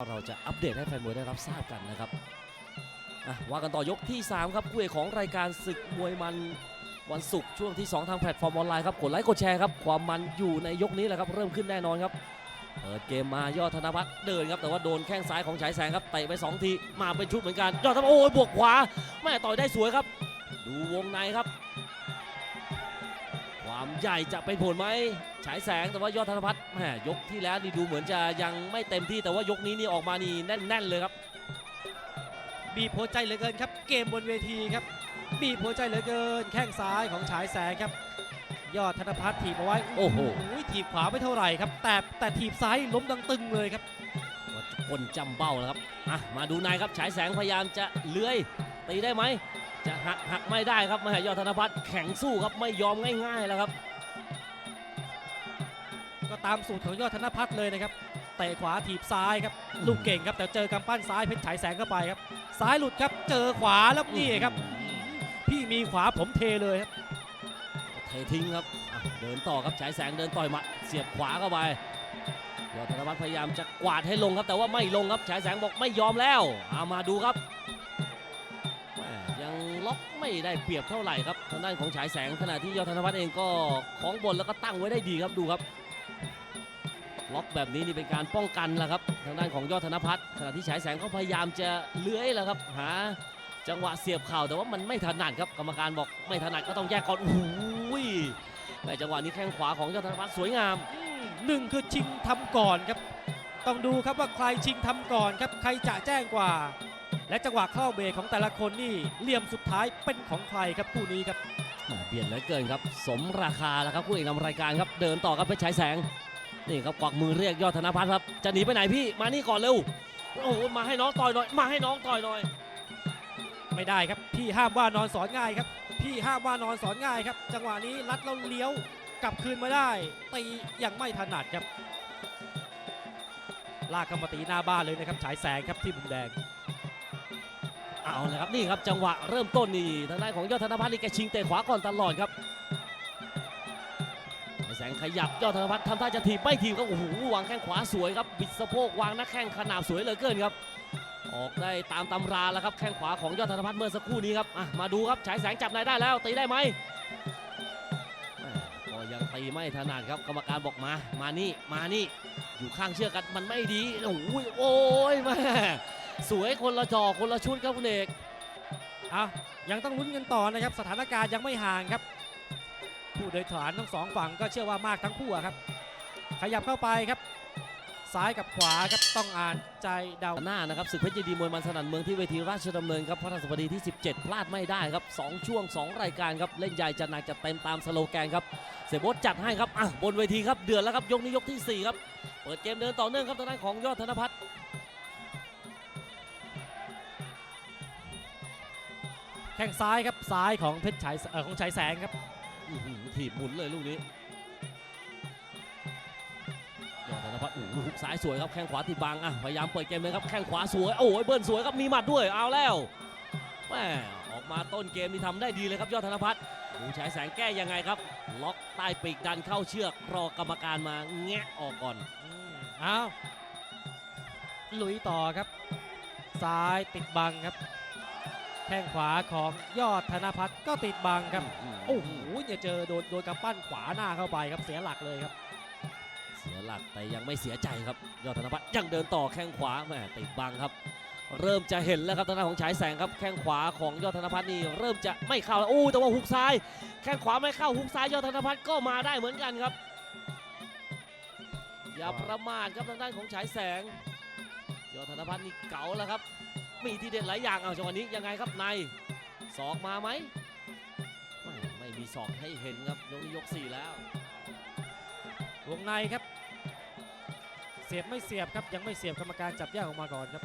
เราจะอัปเดตให้แฟนมวยได้รับทราบกันนะครับอะว่ากันต่อยกที่ 3 ครับคู่เอกของรายการศึกมวยมันวันศุกร์ช่วงที่ 2 ทางแพลตฟอร์มออนไลน์ครับกดไลค์กดแชร์ครับความมันอยู่ในยกนี้แหละครับ เริ่มขึ้นแน่นอนครับเปิดเกมมายอดธนพัฒน์เดินครับ แต่ว่าโดนแข้งซ้ายของฉายแสงครับเตะไป 2 ทีมาเป็นชุดเหมือนกัน ยอดธนพัฒน์โอ้ยบวกขวาแม่ต่อยได้สวยครับ ดูวงในครับ ความใหญ่จะเป็นผลไหมฉายแสงแต่ว่ายอดธนพัฒน์แหมยกที่แล้วนี่ดูเหมือนจะยังไม่เต็มที่แต่ว่ายกนี้นี่ออกมานี่แน่น ๆ เลยครับ บีบหัวใจเหลือเกินครับ เกมบนเวทีครับ บีบหัวใจเหลือเกิน แข้งซ้ายของฉายแสงครับ ยอดธนพัฒน์ถีบเอาไว้โอ้โหถีบขวาไม่เท่าไหร่ครับ แต่แต่ถีบซ้ายล้มดังตึงเลยครับว่าคนจำเบ้าแล้วครับอะมาดูในครับฉายแสงพยายามจะเลื้อยตีได้ไหม จะหักหักไม่ได้ครับแม่ยอดธนพัฒน์แข็งสู้ครับไม่ยอมง่ายๆแล้วครับ ก็ตามสูตรของยอดธนพัฒน์เลยนะครับเตะขวาถีบซ้ายครับลูกเก่งครับแต่เจอกำปั้นซ้ายเพชรฉายแสงเข้าไปครับซ้ายหลุดครับเจอขวาแล้วนี่ครับ พี่มีขวาผมเทเลยครับเททิ้งครับอะเดินต่อครับฉายแสงเดินต่อยหมาเสียบขวาเข้าไปยอดธนพัฒน์พยายามจะกวาดให้ลงครับ แต่ว่าไม่ลงครับฉายแสงบอกไม่ยอมแล้วเอามาดูครับแม่ยัง ล็อกไม่ได้เปรียบเท่าไหร่ครับทางด้านของฉายแสงขณะที่ยอดธนพัฒน์เองก็ของบนแล้วก็ตั้งไว้ได้ดีครับดูครับ ล็อกแบบนี้นี่เป็นการป้องกันแหละครับ ทางด้านของยอดธนพัฒน์ขณะที่ฉายแสงเขาพยายามจะเลื้อยแหละครับหาจังหวะเสียบเข่าแต่ว่ามันไม่ถนัดครับกรรมการบอกไม่ถนัดก็ต้องแยกก่อนโอ้โหแต่จังหวะนี้แข้งขวาของยอดธนพัฒน์สวยงามมหนึ่งคือชิงทำก่อนครับ ต้องดูครับว่าใครชิงทำก่อนครับใครจะแจ้งกว่า และจังหวะเข้าเบรกของแต่ละคนนี่เหลี่ยมสุดท้ายเป็นของใครครับคู่นี้ครับแหม่เบียดเหลือเกินครับ สมราคาแล้วครับคู่เอกนำรายการครับ เดินต่อครับเพชรฉายแสงนี่ครับกวักมือเรียกยอดธนพัฒน์ครับจะหนีไปไหนพี่มานี่ก่อนเร็วโอ้โหมาให้น้องต่อยหน่อย มาให้น้องต่อยหน่อย ไม่ได้ครับ พี่ห้ามว่านอนสอนง่ายครับ พี่ห้ามว่านอนสอนง่ายครับ จังหวะนี้รัดแล้วเลี้ยวกลับคืนมาได้ตียังไม่ถนัดครับลากเข้ามาตีหน้าบ้านเลยนะครับฉายแสงครับที่มุมแดง เอาเลยครับนี่ครับจังหวะเริ่มต้นนี่ทางด้านของยอดธนพัฒน์นี่แกชิงเตะขวาก่อนตลอดครับแสงขยับยอดธนพัฒน์ทำท่าจะถีบไม่ถีบครับโอ้โหวางแข้งขวาสวยครับบิดสะโพกวางหน้าแข้งขนาบสวยเหลือเกินครับ ออกได้ตามตำราแล้วครับแข้งขวาของยอดธนพัฒน์เมื่อสักครู่นี้ครับมาดูครับฉายแสงจับนายได้แล้วตีได้ไหมก็ยังตีไม่ถนัดครับกรรมการบอกมามานี่มานี่อยู่ข้างเชือกกันมันไม่ดีโอ้ยโอ้ยแม่ สวยคนละจอคนละชุดครับคุณเอกเอายังต้องลุ้นกันต่อนะครับ สถานการณ์ยังไม่ห่างครับ ผู้โดยสารทั้งสองฝั่งก็เชื่อว่ามากทั้งคู่อะครับ ขยับเข้าไปครับ ซ้ายกับขวาครับต้องอ่านใจเดาหน้านะครับศึกเพชรยินดีมวยมันสนั่นเมืองที่เวทีราชดำเนินครับพระราชบดีที่ 17 พลาดไม่ได้ครับ 2 ช่วง 2 รายการครับ เล่นใหญ่จัดหนักจัดเต็มตามสโลแกนครับเสยโบดจัดให้ครับอะบนเวทีครับเดือดแล้วครับยกนี้ยกทีสี่ 4 ครับ เปิดเกมเดินต่อเนื่องครับทางด้านของยอดธนพัฒน์ แข้งซ้ายครับซ้ายของเพชรฉายเอ่อของฉายแสงครับอื้อหือถีบหมุนเลยลูกนี้ยอดธนพัฒน์โอ้โหหุกซ้ายสวยครับแข้งขวาติดบังอะพยายามเปิดเกมเลยครับแข้งขวาสวยโอ้ยเบิ้ลสวยครับมีหมัดด้วยเอาแล้วแม่ออกมาต้นเกมนี่ทำได้ดีเลยครับยอดธนพัฒน์ดูฉายแสงแก้ยังไงครับ ล็อกใต้ปีกดันเข้าเชือกรอกรรมการมาแงะออกก่อนอืมเอาลุยต่อครับ ซ้ายติดบังครับ แข้งขวาของยอดธนพัฒน์ก็ติดบังครับ โอ้โหเนี่ยเจอโดนโดนกำปั้นขวาหน้าเข้าไปครับเสียหลักเลยครับ เสียหลักแต่ยังไม่เสียใจครับ ยอดธนพัฒน์ยังเดินต่อแข้งขวาแหมติดบังครับ เริ่มจะเห็นแล้วครับทางด้านของฉายแสงครับแข้งขวาของยอดธนพัฒน์นี่เริ่มจะไม่เข้าแล้วอู้แต่ว่าหุกซ้าย แข้งขวาไม่เข้าหุกซ้ายยอดธนพัฒน์ก็มาได้เหมือนกันครับ อย่าประมาทครับทางด้านของฉายแสง ยอดธนพัฒน์นี่เก๋าแล้วครับ มีทีเด็ดหลายอย่างเอาจังหวะนี้ยังไงครับในศอกมาไหมไม่ไม่มีศอกให้เห็นครับยกนี้ยกสี่แล้ววงในครับ เสียบไม่เสียบครับยังไม่เสียบกรรมการจับแยกออกมาก่อนครับ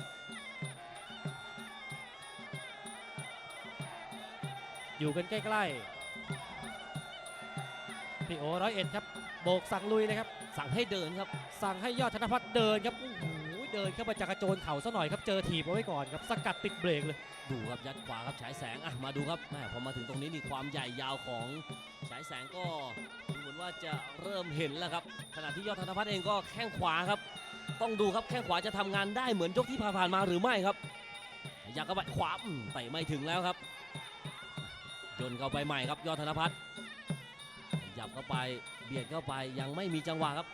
อยู่กันใกล้ๆพี่โอร้อยเอ็ดครับโบกสั่งลุยเลยครับ สั่งให้เดินครับ สั่งให้ยอดธนพัฒน์เดินครับโอ้โห เดินเข้ามาจากกระโจนเข่าซะหน่อยครับเจอถีบเอาไว้ก่อนครับสกัดติดเบรกเลย ดูครับยัดขวาครับฉายแสงอะมาดูครับแม่พอมาถึงตรงนี้นี่ความใหญ่ยาวของฉายแสงก็ดูเหมือนว่าจะเริ่มเห็นแล้วครับขณะที่ยอดธนพัฒน์เองก็แข้งขวาครับ ต้องดูครับแข้งขวาจะทำงานได้เหมือนยกที่ผ่านมาหรือไม่ครับอยากเข้าไปขวาอืมเตะไม่ถึงแล้วครับโยนเข้าไปใหม่ครับยอดธนพัฒน์ยับเข้าไปเบียดเข้าไปยังไม่มีจังหวะครับ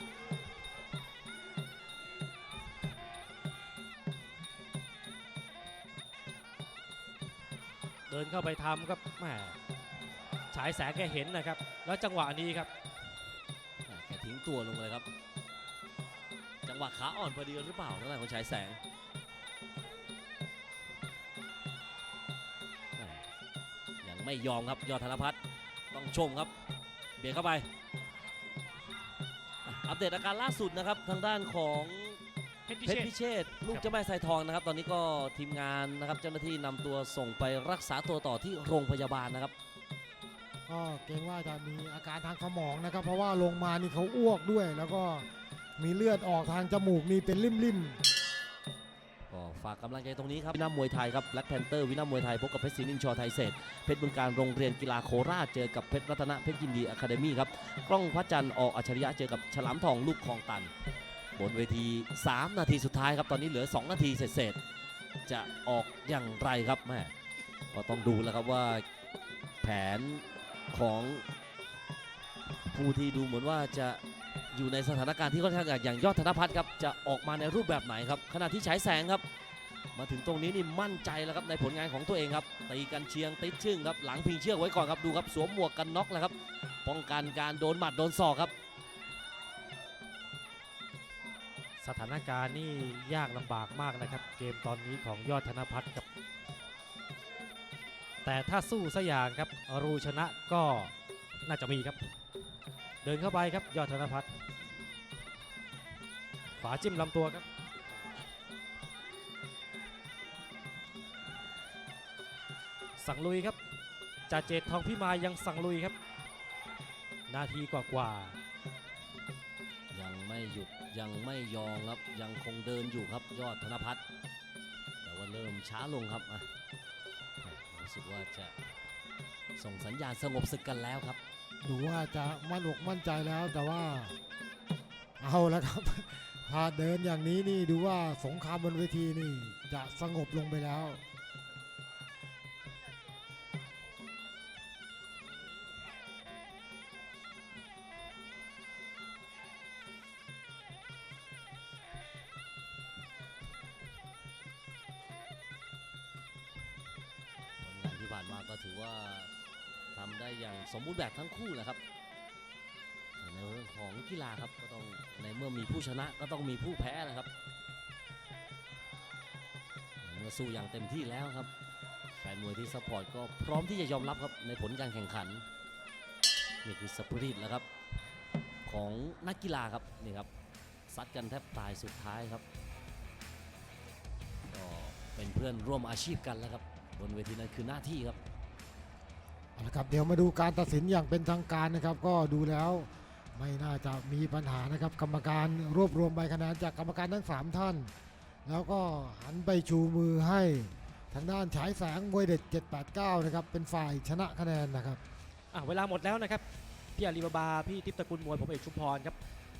เดินเข้าไปทำครับแหมฉายแสงแกเห็นนะครับ แล้วจังหวะนี้ครับแกทิ้งตัวลงเลยครับ จังหวะขาอ่อนพอดีหรือเปล่าทางด้านของฉายแสงยังไม่ยอมครับยอดธนพัฒน์ต้องชมครับ เบียดเข้าไป อัปเดตอาการล่าสุดนะครับทางด้านของ เพชรพิเพชเชรษพิเชษฐ์ลูกเจ้าแม่สายทองนะครับ ตอนนี้ก็ทีมงานนะครับเจ้าหน้าที่นำตัวส่งไปรักษาตัวต่อที่โรงพยาบาลนะครับ ก็เกรงว่าจะมีอาการทางสมองนะครับ เพราะว่าลงมานี่เขาอ้วกด้วย แล้วก็มีเลือดออกทางจมูกนี่เป็นริ่มก็ฝากกำลังใจตรงนี้ครับวินามมวยไทยครับแบล็กแพนเตอร์วินามมวยไทยพบกับเพชรศรีนินชอไทยเศษเพชรบึงการโรงเรียนกีฬาโคราชเจอกับเพชรรัตนเพชรยินดีอะคาเดมี่ครับกล้องพระจันทร์ออกอัจฉริยะเจอกับฉลามทองลูกคลองตัน บนเวที 3 นาทีสุดท้ายครับ ตอนนี้เหลือ 2 นาทีเศษๆจะออกอย่างไรครับแม่ก็ต้องดูแล้วครับว่าแผนของผู้ที่ดูเหมือนว่าจะอยู่ในสถานการณ์ที่ค่อนข้างยากอย่างยอดธนพัฒน์ครับจะออกมาในรูปแบบไหนครับขณะที่ฉายแสงครับ มาถึงตรงนี้นี่มั่นใจแล้วครับในผลงานของตัวเองครับตีกันเชียงติดชึ่งครับหลังพิงเชือกไว้ก่อนครับดูครับสวมหมวกกันน็อกแล้วครับป้องกันการโดนหมัดโดนศอกครับ สถานการณ์นี่ยากลำบากมากนะครับ เกมตอนนี้ของยอดธนพัฒน์ครับ แต่ถ้าสู้สัอย่างครับรูชนะก็น่าจะมีครับ เดินเข้าไปครับยอดธนพัฒน์ขวาจิ้มลำตัวครับสั่งลุยครับจ่าเจตทองพิมายยังสั่งลุยครับ นาทีกว่าๆยังไม่หยุด ยังไม่ยอมครับยังคงเดินอยู่ครับยอดธนพัฒน์แต่ว่าเริ่มช้าลงครับรู้สึกว่าจะส่งสัญญาณสงบศึกกันแล้วครับ ดูว่าจะมั่นอกมั่นใจแล้วแต่ว่าเอาแล้วครับถ้าเดินอย่างนี้นี่ดูว่าสงครามบนเวทีนี่จะสงบลงไปแล้วานมาก็ถือว่าทำได้อย่างสมบูรณ์แบบทั้งคู่แหละครับในเรื่องของกีฬาครับก็ต้องในเมื่อมีผู้ชนะก็ต้องมีผู้แพ้แหละครับเมื่อสู้อย่างเต็มที่แล้วครับแฟนมวยที่ซัพพอร์ตก็พร้อมที่จะยอมรับครับในผลการแข่งขันนี่คือสปริตแล้วครับของนักกีฬาครับนี่ครับซัดกันแทบตายสุดท้ายครับก็เป็นเพื่อนร่วมอาชีพกันแล้วครับ บนเวทีนั้นคือหน้าที่ครับเอาละครับเดี๋ยวมาดูการตัดสินอย่างเป็นทางการนะครับ ก็ดูแล้วไม่น่าจะมีปัญหานะครับ กรรมการรวบรวมใบคะแนนจากกรรมการทั้ง 3 ท่าน แล้วก็หันไปชูมือให้ทางด้านฉายแสงมวยเด็ด 789 นะครับ เป็นฝ่ายชนะคะแนนนะครับ อะเวลาหมดแล้วนะครับ พี่อาลีบาบา พี่ทิพย์ตระกุลมวย ผมเอกชุมพรครับ